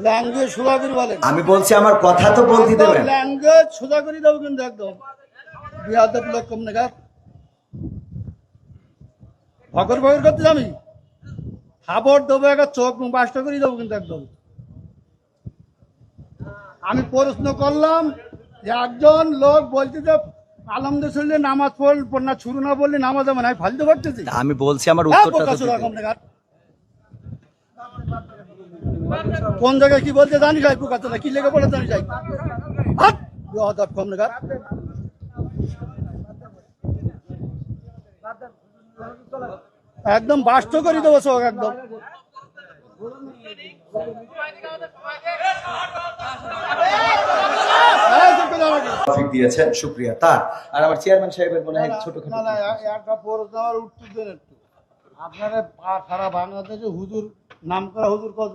Language সোজা করে বলেন। আমি বলছি আমার কথা তো বলতে দেবেন। ল্যাঙ্গুয়েজ সোজা করে দেবো কিন্তু একদম। বিহাদব লোক কম নাগাদ ভগর ভগর করতে আমি খাবার দেবো একটা চোখ মুখ বাসটা করে দেবো কিন্তু একদম। আমি প্রশ্ন করলাম যে একজন লোক বলছে যে আলহামদুলিল্লাহ নামাজ পড় না শুরু না বললে নামাজ হবে না আমি ফালতে পারতেছি আমি বলছি আমার হ্যাঁ, উত্তরটা কোন জায়গায় কি বলতে জানি যাই পোকা চোদা, কি লেগে পড়ে জানি যাই কম। একদম বাস্ত করে দেবো সব একদম। দিয়েছেন শুক্রিয়া তার। আর আমার চেয়ারম্যান সাহেবের মনে হয় আপনারা সারা বাংলাদেশে হুজুর নাম করা হুজুর কত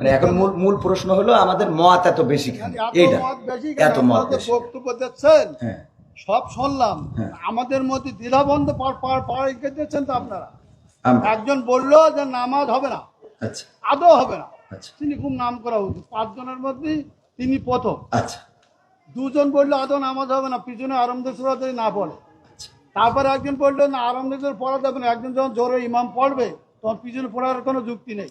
মানে এখন মূল মূল প্রশ্ন হলো আমাদের মত এত বেশি কেন? এইটা এত মত বক্তব্য দিচ্ছেন। হ্যাঁ। সব শুনলাম। হ্যাঁ। আমাদের মধ্যে দ্বিধাবন্ধ পার পার পার তো আপনারা। একজন বলল যে নামাজ হবে না। আচ্ছা। আদৌ হবে না। আচ্ছা। তিনি খুব নাম করা উচিত। পাঁচজনের মধ্যে তিনি প্রথম। আচ্ছা। দুজন বলল আদৌ নামাজ হবে না। পিছনে আরামদেশ্বর যদি না পড়ে আচ্ছা। তারপরে একজন বলল না আরামদেশ্বর পড়া যাবে না। একজন যখন জোরে ইমাম পড়বে তখন পিছনে পড়ার কোনো যুক্তি নেই।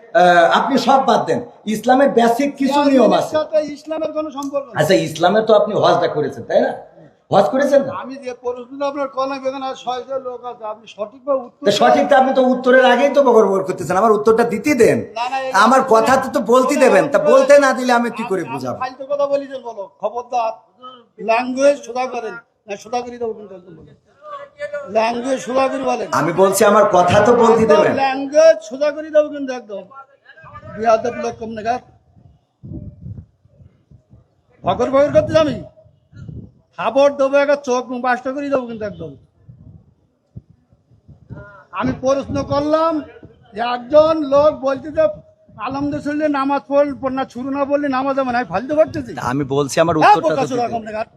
আপনি সব বাদ দেন। ইসলামের বেসিক কিছু নিয়ম আছে। ইসলামের কোনো সম্পর্ক আচ্ছা ইসলামের তো আপনি হজটা করেছেন তাই না? হজ করেছেন না? আমি যে প্রশ্নটা আপনার কলা বেগান আর ছয়শো লোক আছে আপনি সঠিকভাবে উত্তর তা আপনি তো উত্তরের আগেই তো বকর করতেছেন আমার উত্তরটা দিতে দেন। আমার কথা তো বলতে দেবেন তা বলতে না দিলে আমি কি করে বুঝাবো? ফালতু কথা বলিছেন বলো খবরদার ল্যাঙ্গুয়েজ সোজা করেন। না সোজা করে দেবো কিন্তু একদম বলো ল্যাঙ্গুয়েজ সোজা করে বলেন। আমি বলছি আমার কথা তো বলতে দেবেন। ল্যাঙ্গুয়েজ সোজা করে দেবো কিন্তু একদম। বিহাদব লোক কম নাগাদ ভগর ভগর করতে আমি খাবার দেবো একটা চোখ মুখ বাসটা করে দেবো কিন্তু একদম। আমি প্রশ্ন করলাম যে একজন লোক বলছে যে আলহামদুলিল্লাহ নামাজ পড় না শুরু না বললে নামাজ হবে না। আমি ফালতে পারতেছি আমি বলছি আমার হ্যাঁ, উত্তরটা বোকা তো চোদা দিতে কম নাগাদ।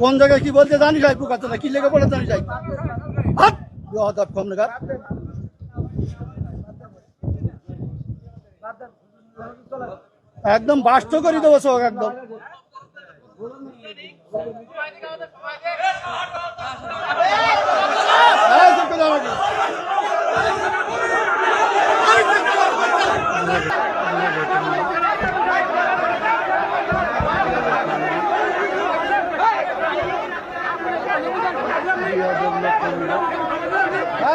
কোন জায়গায় কি বলতে জানি যাই পোকা কি লেগে বলে জানি যাই নাগাদ। একদম বাস্ত করে দেবো সব একদম এই তো করে আমাকে। হ্যাঁ, কি হলো, কি হলো? আমার বড় বড় উপন্যাসের হ্যাঁ? কে রে? এই কে রে? হ্যাঁ? প্রশ্ন করছে না ভাই আমি প্রশ্ন করছে না সে বলছে না এই সিনিয়র সিনিয়র সিনিয়র খারাপ language বলবি না। খারাপ language বলবি না। হ্যাঁ? খারাপ